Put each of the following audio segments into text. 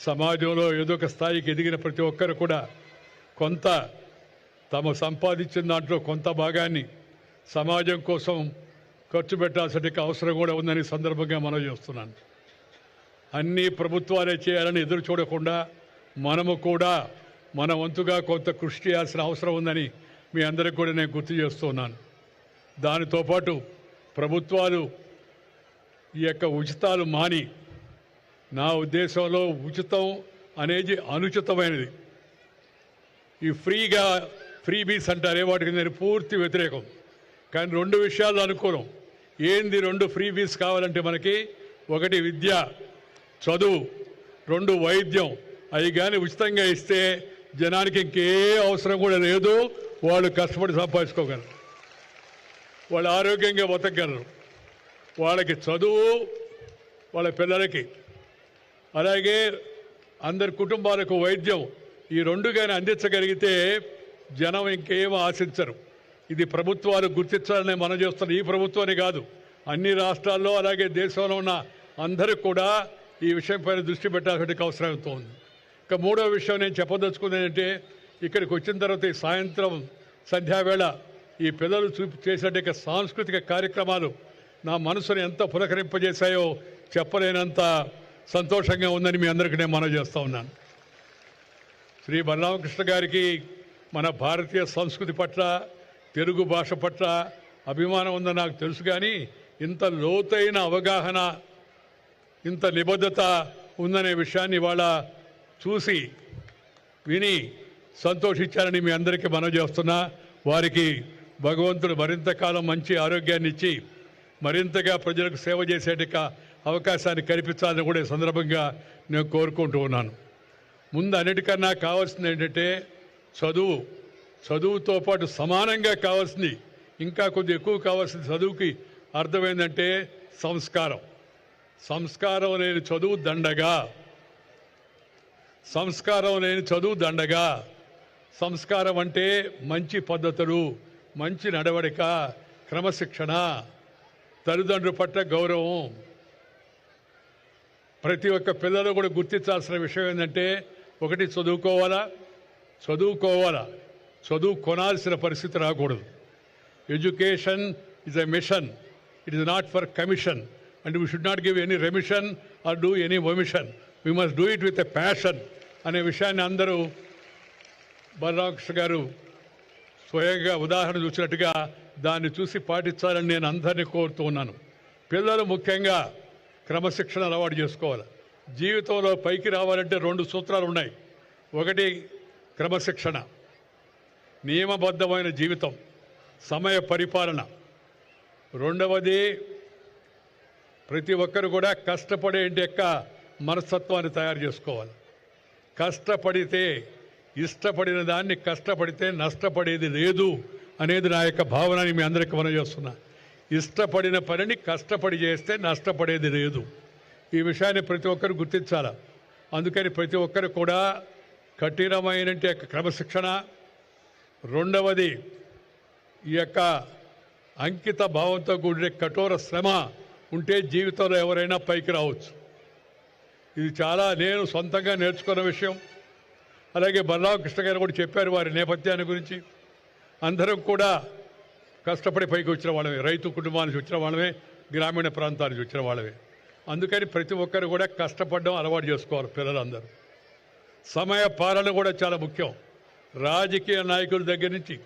సమాజంలో ఏదో ఒక స్థాయికి ఎదిగిన ప్రతి ఒక్కరు కూడా కొంత తమ సంపాదించిన దాంట్లో కొంత భాగాన్ని సమాజం కోసం ఖర్చు పెట్టాల్సిన అవసరం కూడా ఉందని సందర్భంగా మనం చేస్తున్నాను. అన్నీ ప్రభుత్వాలే చేయాలని ఎదురు చూడకుండా మనము కూడా మన వంతుగా కొంత కృషి చేయాల్సిన అవసరం ఉందని మీ అందరికి కూడా నేను గుర్తు చేస్తున్నాను. దానితో పాటు ప్రభుత్వాలు ఈ యొక్క ఉచితాలు మాని నా ఉద్దేశంలో ఉచితం అనేది అనుచితమైనది. ఈ ఫ్రీగా ఫ్రీ బీస్ అంటారే వాటికి నేను పూర్తి వ్యతిరేకం. కానీ రెండు విషయాలు అనుకూలం ఏంది రెండు ఫ్రీ బీస్ కావాలంటే మనకి? ఒకటి విద్య చదువు రెండు వైద్యం. అవి కానీ ఉచితంగా ఇస్తే జనానికి ఇంకే అవసరం కూడా లేదు. వాళ్ళు కష్టపడి సంపాదించుకోగలరు. వాళ్ళు ఆరోగ్యంగా బతకగలరు. వాళ్ళకి చదువు వాళ్ళ పిల్లలకి అలాగే అందరి కుటుంబాలకు వైద్యం ఈ రెండుగానే అందించగలిగితే జనం ఇంకేం ఆశించరు. ఇది ప్రభుత్వాలు గుర్తించాలని మనం చేస్తున్న ఈ ప్రభుత్వాన్ని కాదు. అన్ని రాష్ట్రాల్లో అలాగే దేశంలో ఉన్న అందరూ కూడా ఈ విషయం పైన దృష్టి పెట్టాల్సిన అవసరం ఉంది. ఇక మూడో విషయం నేను చెప్పదలుచుకుంది ఏంటంటే ఇక్కడికి వచ్చిన తర్వాత ఈ సాయంత్రం సంధ్యావేళ ఈ పిల్లలు చూపి చేసినట్టు సాంస్కృతిక కార్యక్రమాలు నా మనసును ఎంత పులకరింపజేశాయో చెప్పలేనంత సంతోషంగా ఉందని మీ అందరికీ నేను మనవి చేస్తూ ఉన్నాను. శ్రీ బలరామకృష్ణ గారికి మన భారతీయ సంస్కృతి పట్ల తెలుగు భాష పట్ల అభిమానం ఉందని నాకు తెలుసు కానీ ఇంత లోతైన అవగాహన ఇంత నిబద్ధత ఉందనే విషయాన్ని ఇవాళ చూసి విని సంతోషించారని మీ అందరికీ మనవి చేస్తున్నా. వారికి భగవంతుడు మరింత కాలం మంచి ఆరోగ్యాన్ని ఇచ్చి మరింతగా ప్రజలకు సేవ చేసేట అవకాశాన్ని కల్పించాలని కూడా ఈ సందర్భంగా నేను కోరుకుంటూ ఉన్నాను. ముందు అన్నిటికన్నా కావాల్సింది ఏంటంటే చదువు. చదువుతో పాటు సమానంగా కావాల్సింది ఇంకా కొద్ది ఎక్కువ కావాల్సింది చదువుకి అర్థమైందంటే సంస్కారం. సంస్కారం లేని చదువు దండగా. సంస్కారం లేని చదువు దండగా. సంస్కారం అంటే మంచి పద్ధతులు మంచి నడవడిక క్రమశిక్షణ తల్లిదండ్రుల పట్ల గౌరవం. ప్రతి ఒక్క పిల్లలు కూడా గుర్తించాల్సిన విషయం ఏంటంటే ఒకటి చదువుకోవాలా? చదువుకోవాలా? చదువు కొనాల్సిన పరిస్థితి రాకూడదు. Education is a mission it is not for commission and we should not give any remission or do any omission we must do it with a passion అనే విషయాన్ని అందరూ బలరామకృష్ణ గారు స్వయంగా ఉదాహరణ చూసినట్టుగా దాన్ని చూసి పాటించాలని నేను అందరినీ కోరుతూ ఉన్నాను. పిల్లలు ముఖ్యంగా క్రమశిక్షణ అలవాటు చేసుకోవాలి. జీవితంలో పైకి రావాలంటే రెండు సూత్రాలు ఉన్నాయి. ఒకటి క్రమశిక్షణ. నియమబద్ధమైన జీవితం. సమయ పరిపాలన. రెండవది ప్రతి ఒక్కరు కూడా కష్టపడే యొక్క మనస్తత్వాన్ని తయారు చేసుకోవాలి. కష్టపడితే ఇష్టపడిన దాన్ని కష్టపడితే నష్టపడేది లేదు అనేది నా యొక్క భావనని మీ అందరికీ మనం చేస్తున్నా. ఇష్టపడిన పనిని కష్టపడి చేస్తే నష్టపడేది లేదు. ఈ విషయాన్ని ప్రతి ఒక్కరు గుర్తించాలి. అందుకని ప్రతి ఒక్కరు కూడా కఠినమైన యొక్క క్రమశిక్షణ. రెండవది ఈ యొక్క అంకిత భావంతో కూడిన కఠోర శ్రమ ఉంటే జీవితంలో ఎవరైనా పైకి రావచ్చు. ఇది చాలా నేను సొంతంగా నేర్చుకున్న విషయం. అలాగే బలరామకృష్ణ గారు కూడా చెప్పారు వారి నేపథ్యాన్ని గురించి. అందరం కూడా కష్టపడి పైకి వచ్చిన వాళ్ళమే రైతు కుటుంబానికి వచ్చిన వాళ్ళమే గ్రామీణ ప్రాంతానికి వచ్చిన వాళ్ళమే. అందుకని ప్రతి ఒక్కరు కూడా కష్టపడడం అలవాటు చేసుకోవాలి పిల్లలందరూ. సమయ పాలన కూడా చాలా ముఖ్యం. రాజకీయ నాయకుల దగ్గర నుంచి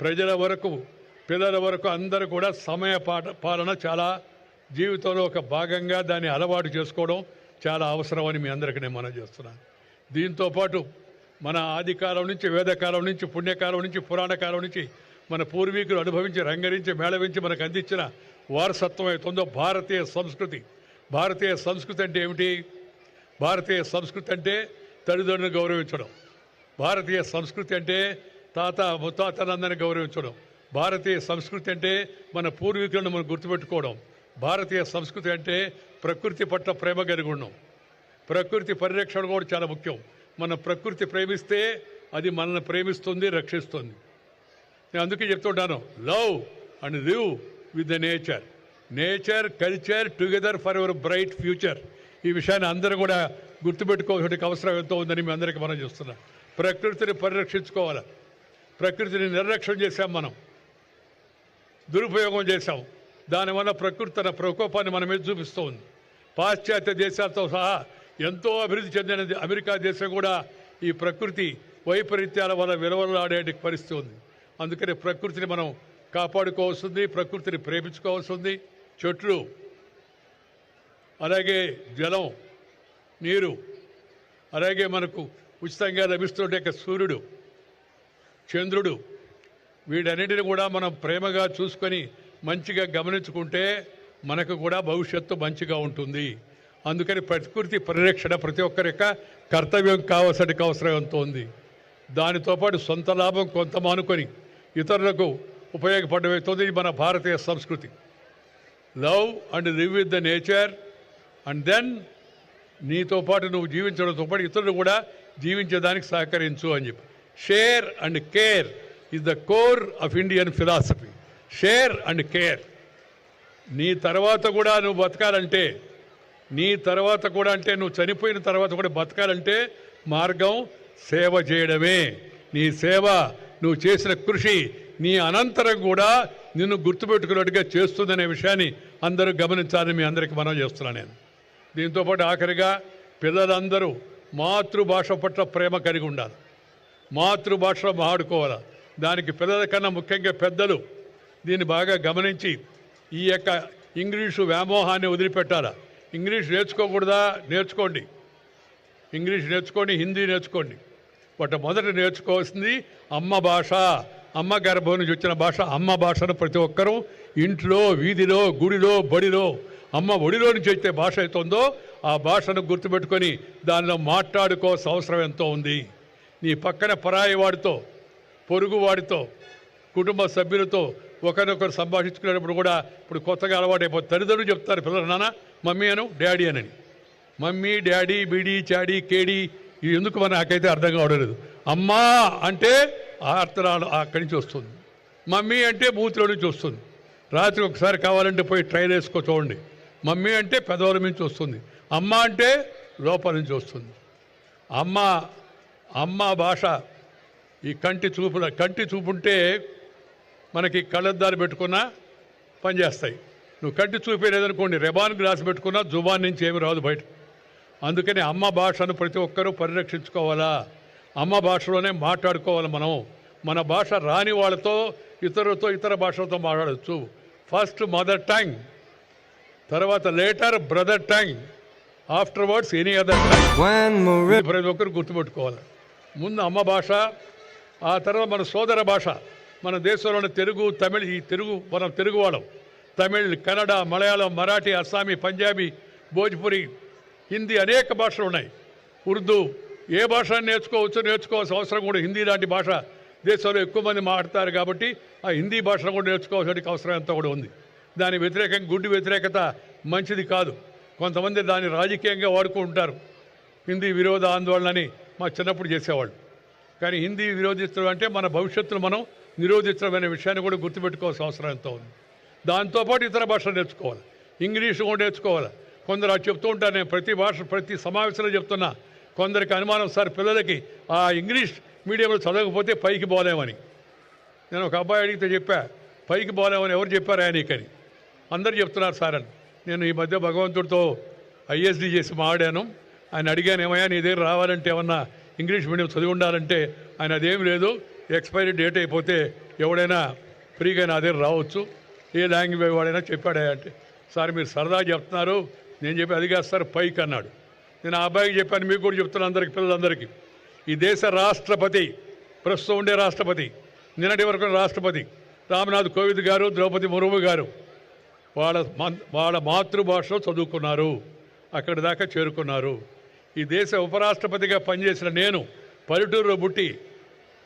ప్రజల వరకు పిల్లల వరకు అందరూ కూడా సమయ పాట పాలన చాలా జీవితంలో ఒక భాగంగా దాన్ని అలవాటు చేసుకోవడం చాలా అవసరం అని మీ అందరికీ నేను మనం చేస్తున్నాను. దీంతో పాటు మన ఆది కాలం నుంచి వేదకాలం నుంచి పుణ్యకాలం నుంచి పురాణకాలం నుంచి మన పూర్వీకులు అనుభవించి రంగరించి మేళవించి మనకు అందించిన వారసత్వం అవుతుందో భారతీయ సంస్కృతి. భారతీయ సంస్కృతి అంటే ఏమిటి? భారతీయ సంస్కృతి అంటే తల్లిదండ్రులను గౌరవించడం. భారతీయ సంస్కృతి అంటే తాత ముత్తాతలందరిని గౌరవించడం. భారతీయ సంస్కృతి అంటే మన పూర్వీకులను మనం గుర్తుపెట్టుకోవడం. భారతీయ సంస్కృతి అంటే ప్రకృతి పట్ల ప్రేమ కలిగి ఉండడం. ప్రకృతి పరిరక్షణ కూడా చాలా ముఖ్యం. మన ప్రకృతి ప్రేమిస్తే అది మనల్ని ప్రేమిస్తుంది రక్షిస్తుంది. నేను అందుకే చెప్తుంటాను love and live with the nature nature culture together for your bright future ఈ విషయాన్ని అందరూ కూడా గుర్తుపెట్టుకోవాల్సిన అవసరం ఎంతో ఉందని మీ అందరికీ మనం చూస్తున్నాం ప్రకృతిని పరిరక్షించుకోవాలి? ప్రకృతిని నిర్లక్ష్యం చేశాం మనం. దురుపయోగం చేశాం. దానివల్ల ప్రకృతి తన ప్రకోపాన్ని మన మీద చూపిస్తూ ఉంది. పాశ్చాత్య దేశాలతో సహా ఎంతో అభివృద్ధి చెందినది అమెరికా దేశం కూడా ఈ ప్రకృతి వైపరీత్యాల వల్ల విలువలాడే పరిస్థితి ఉంది. అందుకని ప్రకృతిని మనం కాపాడుకోవాల్సింది ప్రకృతిని ప్రేమించుకోవాల్సింది. చెట్లు అలాగే జలం నీరు అలాగే మనకు ఉచితంగా లభిస్తుంటే సూర్యుడు చంద్రుడు వీటన్నిటిని కూడా మనం ప్రేమగా చూసుకొని మంచిగా గమనించుకుంటే మనకు కూడా భవిష్యత్తు మంచిగా ఉంటుంది. అందుకని ప్రకృతి పరిరక్షణ ప్రతి ఒక్కరి యొక్క కర్తవ్యం కావాల్సిన అవసరం ఎంతో ఉంది దానితో పాటు సొంత లాభం కొంత మానుకొని ఇతరులకు ఉపయోగపడవుతుంది మన భారతీయ సంస్కృతి. Love and live with the nature and then నీతో పాటు నువ్వు జీవించడంతో పాటు ఇతరులు కూడా జీవించడానికి సహకరించు అని చెప్పి. Share and care is the core of Indian philosophy. Share and care. నీ తర్వాత కూడా నువ్వు బతకాలంటే నీ తర్వాత కూడా అంటే నువ్వు చనిపోయిన తర్వాత కూడా బతకాలంటే మార్గం సేవ చేయడమే. నీ సేవ నువ్వు చేసిన కృషి నీ అనంతరం కూడా నిన్ను గుర్తుపెట్టుకున్నట్టుగా చేస్తుందనే విషయాన్ని అందరూ గమనించాలని మీ అందరికీ మనం చేస్తున్నాను నేను. దీంతోపాటు ఆఖరిగా పిల్లలందరూ మాతృభాష పట్ల ప్రేమ కలిగి ఉండాలి. మాతృభాషలో ఆడుకోవాలి దానికి పిల్లల కన్నా ముఖ్యంగా పెద్దలు దీన్ని బాగా గమనించి ఈ యొక్క ఇంగ్లీషు వ్యామోహాన్ని వదిలిపెట్టాలా? ఇంగ్లీష్ నేర్చుకోకూడదా? నేర్చుకోండి. ఇంగ్లీష్ నేర్చుకోండి హిందీ నేర్చుకోండి. మొదట నేర్చుకోవాల్సింది అమ్మ భాష. అమ్మ గర్భం నుంచి వచ్చిన భాష అమ్మ భాషను ప్రతి ఒక్కరూ ఇంట్లో వీధిలో గుడిలో బడిలో అమ్మ ఒడిలో నుంచి వచ్చే భాష అయితే ఉందో ఆ భాషను గుర్తుపెట్టుకొని దానిలో మాట్లాడుకోవాల్సిన అవసరం ఎంతో ఉంది. నీ పక్కన పరాయి వాడితో పొరుగు వాడితో కుటుంబ సభ్యులతో ఒకరినొకరు సంభాషించుకునేటప్పుడు కూడా ఇప్పుడు కొత్తగా అలవాటైపోతుంది తల్లిదండ్రులు చెప్తారు పిల్లలు నాన్న మమ్మీ అను డాడీ అని మమ్మీ డాడీ బీడీ చాడీ కేడీ ఇవి ఎందుకు మన నాకైతే అర్థం కావడం లేదు అమ్మా అంటే ఆ అక్కడి నుంచి వస్తుంది. మమ్మీ అంటే మూతిలో నుంచి వస్తుంది. రాత్రి ఒకసారి కావాలంటే పోయి ట్రైల్ వేసుకో చూడండి. మమ్మీ అంటే పెదవుల నుంచి వస్తుంది. అమ్మ అంటే లోపల నుంచి వస్తుంది. అమ్మ అమ్మ భాష ఈ కంటి చూపుల కంటి చూపుంటే మనకి కళ్ళద్దాలు పెట్టుకున్నా పనిచేస్తాయి. నువ్వు కంటి చూపేలేదనుకోండి రెబాన్ గ్లాస్ పెట్టుకున్నా జుబాన్ నుంచి ఏమి రాదు బయట. అందుకని అమ్మ భాషను ప్రతి ఒక్కరూ పరిరక్షించుకోవాలా? అమ్మ భాషలోనే మాట్లాడుకోవాలి మనం. మన భాష రాని వాళ్ళతో ఇతరులతో ఇతర భాషలతో మాట్లాడచ్చు. ఫస్ట్ మదర్ టంగ్ తర్వాత later brother tongue after words any other tongue ప్రతి ఒక్కరు గుర్తుపెట్టుకోవాలి. ముందు అమ్మ భాష ఆ తర్వాత మన సోదర భాష. మన దేశంలోని తెలుగు తమిళ్ ఈ తెలుగు మనం తెలుగు వాళ్ళం. తమిళ్ కన్నడ మలయాళం మరాఠీ అస్సామీ పంజాబీ భోజ్పురి హిందీ అనేక భాషలు ఉన్నాయి. ఉర్దూ ఏ భాష నేర్చుకోవచ్చు నేర్చుకోవాల్సిన అవసరం కూడా హిందీ లాంటి భాష దేశంలో ఎక్కువ మంది మాట్లాడతారు కాబట్టి ఆ హిందీ భాషను కూడా నేర్చుకోవాల్సిన అవసరం ఎంతో కూడా ఉంది. దాని వ్యతిరేకంగా గుడ్డి వ్యతిరేకత మంచిది కాదు. కొంతమంది దాన్ని రాజకీయంగా వాడుకుంటారు హిందీ విరోధ ఆందోళనని మా చిన్నప్పుడు చేసేవాళ్ళు. కానీ హిందీ విరోధించడం అంటే మన భవిష్యత్తును మనం నిరోధించడం అనే విషయాన్ని కూడా గుర్తుపెట్టుకోవాల్సిన అవసరం ఎంతో ఉంది. దాంతోపాటు ఇతర భాషలు నేర్చుకోవాలి. ఇంగ్లీష్ కూడా నేర్చుకోవాలి. కొందరు అది చెప్తూ ఉంటారు నేను ప్రతి భాష ప్రతి సమావేశంలో చెప్తున్నా. కొందరికి అనుమానం సార్ పిల్లలకి ఆ ఇంగ్లీష్ మీడియంలో చదవకపోతే పైకి పోలేమని. నేను ఒక అబ్బాయి అడిగితే చెప్పా పైకి పోలేమని ఎవరు చెప్పారా నీకని అందరు చెప్తున్నారు సార్ అని. నేను ఈ మధ్య భగవంతుడితో ఐఎస్డి చేసి మాడాను ఆయన అడిగాను ఏమయ్యా నీ దగ్గర రావాలంటే ఏమన్నా ఇంగ్లీష్ మీడియం చదివి ఉండాలంటే ఆయన అదేం లేదు ఎక్స్పైరీ డేట్ అయిపోతే ఎవడైనా ఫ్రీగా నా దగ్గర రావచ్చు. ఏ లాంగ్వేజ్ వాడైనా చెప్పాడా అంటే సార్ మీరు సరదా చెప్తున్నారు నేను చెప్పి అది కాదు సార్ పైకి అన్నాడు. నేను ఆ అబ్బాయికి చెప్పాను మీకు కూడా చెప్తున్నాను అందరికి పిల్లలందరికీ. ఈ దేశ రాష్ట్రపతి ప్రస్తుతం ఉండే రాష్ట్రపతి నిన్నటి వరకు రాష్ట్రపతి రామ్నాథ్ కోవింద్ గారు ద్రౌపది ముర్ము గారు వాళ్ళ వాళ్ళ మాతృభాషలో చదువుకున్నారు. అక్కడి దాకా చేరుకున్నారు. ఈ దేశ ఉపరాష్ట్రపతిగా పనిచేసిన నేను పల్లెటూరులో పుట్టి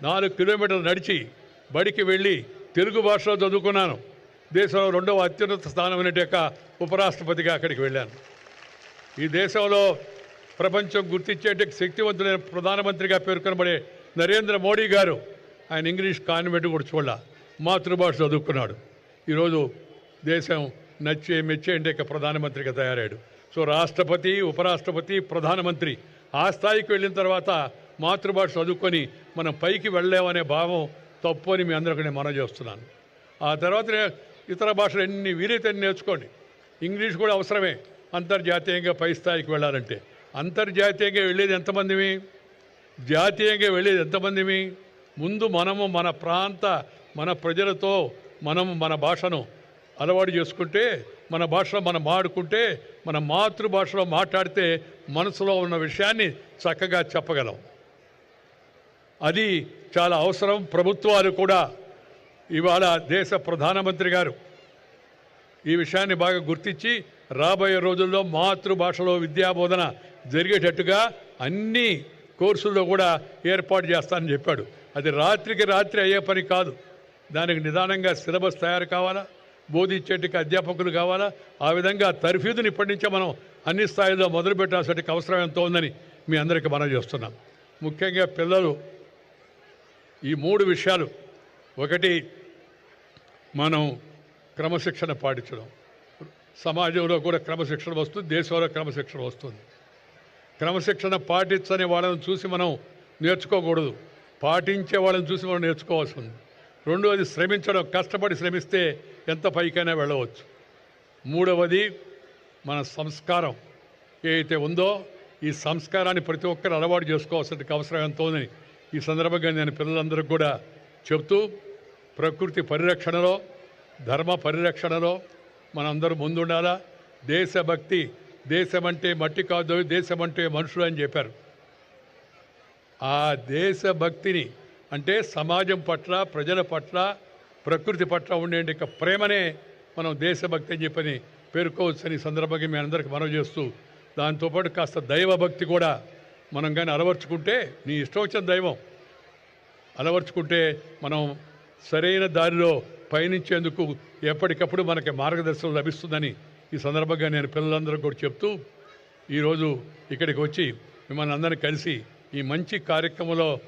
నాలుగు కిలోమీటర్లు నడిచి బడికి వెళ్ళి తెలుగు భాషలో చదువుకున్నాను. దేశంలో రెండవ అత్యున్నత స్థానం స్థానమైన యొక్క ఉపరాష్ట్రపతిగా అక్కడికి వెళ్ళాను. ఈ దేశంలో ప్రపంచం గుర్తించేట శక్తివంతులైన ప్రధానమంత్రిగా పేర్కొనబడే నరేంద్ర మోడీ గారు ఆయన ఇంగ్లీష్ కాన్వెంట్ కూడా చూడాల. మాతృభాష చదువుకున్నాడు. ఈరోజు దేశం నచ్చే మెచ్చే అంటే ప్రధానమంత్రిగా తయారాడు. సో రాష్ట్రపతి ఉపరాష్ట్రపతి ప్రధానమంత్రి ఆ స్థాయికి వెళ్ళిన తర్వాత మాతృభాష చదువుకొని మనం పైకి వెళ్ళామనే భావం తప్పు అని మీ అందరికీ నేను చేస్తున్నాను. ఆ తర్వాత ఇతర భాషలు ఎన్ని వీలైతే నేర్చుకోండి. ఇంగ్లీష్ కూడా అవసరమే. అంతర్జాతీయంగా పై స్థాయికి వెళ్ళాలంటే. అంతర్జాతీయంగా వెళ్ళేది ఎంతమందివి జాతీయంగా వెళ్ళేది ఎంతమందిమి? ముందు మనము మన ప్రాంత మన ప్రజలతో మనము మన భాషను అలవాటు చేసుకుంటే మన భాషలో మనం మాడుకుంటే మన మాతృభాషలో మాట్లాడితే మనసులో ఉన్న విషయాన్ని చక్కగా చెప్పగలం. అది చాలా అవసరం. ప్రభుత్వాలు కూడా ఇవాళ దేశ ప్రధానమంత్రి గారు ఈ విషయాన్ని బాగా గుర్తించి రాబోయే రోజుల్లో మాతృభాషలో విద్యాబోధన జరిగేటట్టుగా అన్ని కోర్సుల్లో కూడా ఏర్పాటు చేస్తానని చెప్పాడు. అది రాత్రికి రాత్రి అయ్యే పని కాదు. దానికి నిదానంగా సిలబస్ తయారు కావాలా? బోధించేటికి అధ్యాపకులు కావాలా? ఆ విధంగా తర్ఫీదుని ఇప్పటి నుంచే మనం అన్ని స్థాయిలో మొదలు పెట్టాల్సిన అవసరం ఎంతో ఉందని మీ అందరికీ మనం చేస్తున్నాం. ముఖ్యంగా పిల్లలు ఈ మూడు విషయాలు. ఒకటి మనం క్రమశిక్షణ పాటించడం. సమాజంలో కూడా క్రమశిక్షణ వస్తుంది దేశంలో క్రమశిక్షణ వస్తుంది. క్రమశిక్షణ పాటించని వాళ్ళని చూసి మనం నేర్చుకోకూడదు. పాటించే వాళ్ళని చూసి మనం నేర్చుకోవాల్సి ఉంది. రెండవది శ్రమించడం కష్టపడి శ్రమిస్తే ఎంత పైకైనా వెళ్ళవచ్చు. మూడవది మన సంస్కారం ఏదైతే ఉందో ఈ సంస్కారాన్ని ప్రతి ఒక్కరు అలవాటు చేసుకోవాల్సిన అవసరం ఎంత ఉందని ఈ సందర్భంగా నేను పిల్లలందరికీ కూడా చెప్తూ ప్రకృతి పరిరక్షణలో ధర్మ పరిరక్షణలో మనందరూ ముందుండాలా? దేశభక్తి దేశం అంటే మట్టి కాదు దేశం అంటే మనుషులు అని చెప్పారు. ఆ దేశభక్తిని అంటే సమాజం పట్ల ప్రజల పట్ల ప్రకృతి పట్ల ఉండే యొక్క ప్రేమనే మనం దేశభక్తి అని చెప్పని పేర్కోవచ్చని సందర్భంగా మీ అందరికీ మనవి చేస్తూ దాంతోపాటు కాస్త దైవభక్తి కూడా మనం కానీ అలవర్చుకుంటే నీ ఇష్టం వచ్చిన దైవం అలవర్చుకుంటే మనం సరైన దారిలో పయనించేందుకు ఎప్పటికప్పుడు మనకి మార్గదర్శనం లభిస్తుందని ఈ సందర్భంగా నేను పిల్లలందరూ కూడా చెప్తూ ఈరోజు ఇక్కడికి వచ్చి మిమ్మల్ని అందరినీ కలిసి ఈ మంచి కార్యక్రమంలో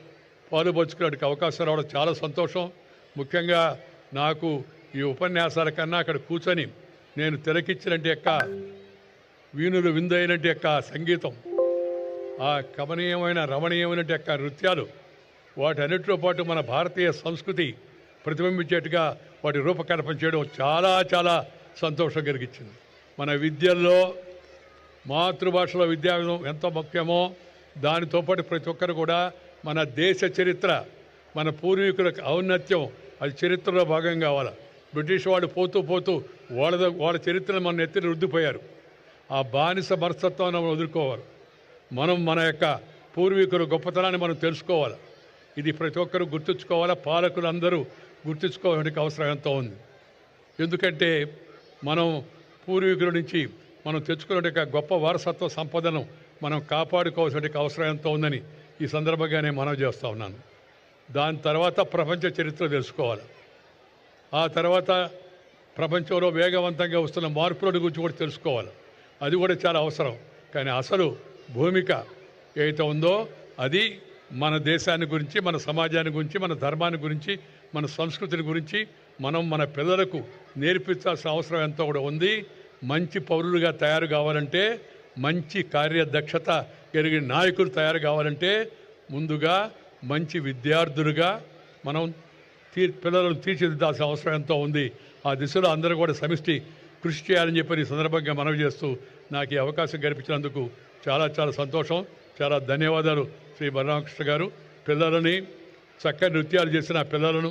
పాలుపంచుకునే అవకాశం రావడం చాలా సంతోషం. ముఖ్యంగా నాకు ఈ ఉపన్యాసాల కన్నా అక్కడ కూర్చొని నేను తిలకిచ్చినట్టు యొక్క వీణులు విందైనట్టు యొక్క సంగీతం ఆ కమనీయమైన రమణీయమైన యొక్క నృత్యాలు వాటన్నిటితో పాటు మన భారతీయ సంస్కృతి ప్రతిబింబించేట్టుగా వాటి రూపకల్పన చేయడం చాలా చాలా సంతోషం కలిగించింది. మన విద్యల్లో మాతృభాషలో విద్యా ఎంత ముఖ్యమో దానితో పాటు ప్రతి ఒక్కరు కూడా మన దేశ చరిత్ర మన పూర్వీకుల ఔన్నత్యం అది చరిత్రలో భాగం కావాలి. బ్రిటిష్ వాళ్ళు పోతూ పోతూ వాళ్ళ వాళ్ళ చరిత్రను మన ఎత్తిన రుద్దిపోయారు. ఆ బానిస మనస్తత్వాన్ని మనం వదులుకోవాలి. మనం మన యొక్క పూర్వీకుల గొప్పతనాన్ని మనం తెలుసుకోవాలి. ఇది ప్రతి ఒక్కరూ గుర్తుంచుకోవాలా? పాలకులందరూ గుర్తుంచుకోవడానికి అవసరం ఎంతో ఉంది. ఎందుకంటే మనం పూర్వీకుల నుంచి మనం తెచ్చుకునే గొప్ప వారసత్వ సంపదను మనం కాపాడుకోవాల్సిన అవసరం ఎంతో ఉందని ఈ సందర్భంగా నేను మనవి చేస్తూ ఉన్నాను. దాని తర్వాత ప్రపంచ చరిత్ర తెలుసుకోవాలి. ఆ తర్వాత ప్రపంచంలో వేగవంతంగా వస్తున్న మార్పుల గురించి కూడా తెలుసుకోవాలి. అది కూడా చాలా అవసరం. కానీ అసలు భూమిక ఏదైతే ఉందో అది మన దేశాన్ని గురించి మన సమాజాన్ని గురించి మన ధర్మాన్ని గురించి మన సంస్కృతిని గురించి మనం మన పిల్లలకు నేర్పించాల్సిన అవసరం ఎంతో కూడా ఉంది. మంచి పౌరులుగా తయారు కావాలంటే మంచి కార్యదక్షత కలిగిన నాయకులు తయారు కావాలంటే ముందుగా మంచి విద్యార్థులుగా మనం తీ పిల్లలను తీర్చిదిద్దాల్సిన అవసరం ఎంతో ఉంది. ఆ దిశలో అందరూ కూడా సమిష్టి కృషి చేయాలని చెప్పి ఈ సందర్భంగా మనవి చేస్తూ నాకు ఈ అవకాశం కల్పించినందుకు చాలా చాలా సంతోషం. చాలా ధన్యవాదాలు శ్రీ బలరామకృష్ణ గారు. పిల్లలని చక్కని నృత్యాలు చేసిన పిల్లలను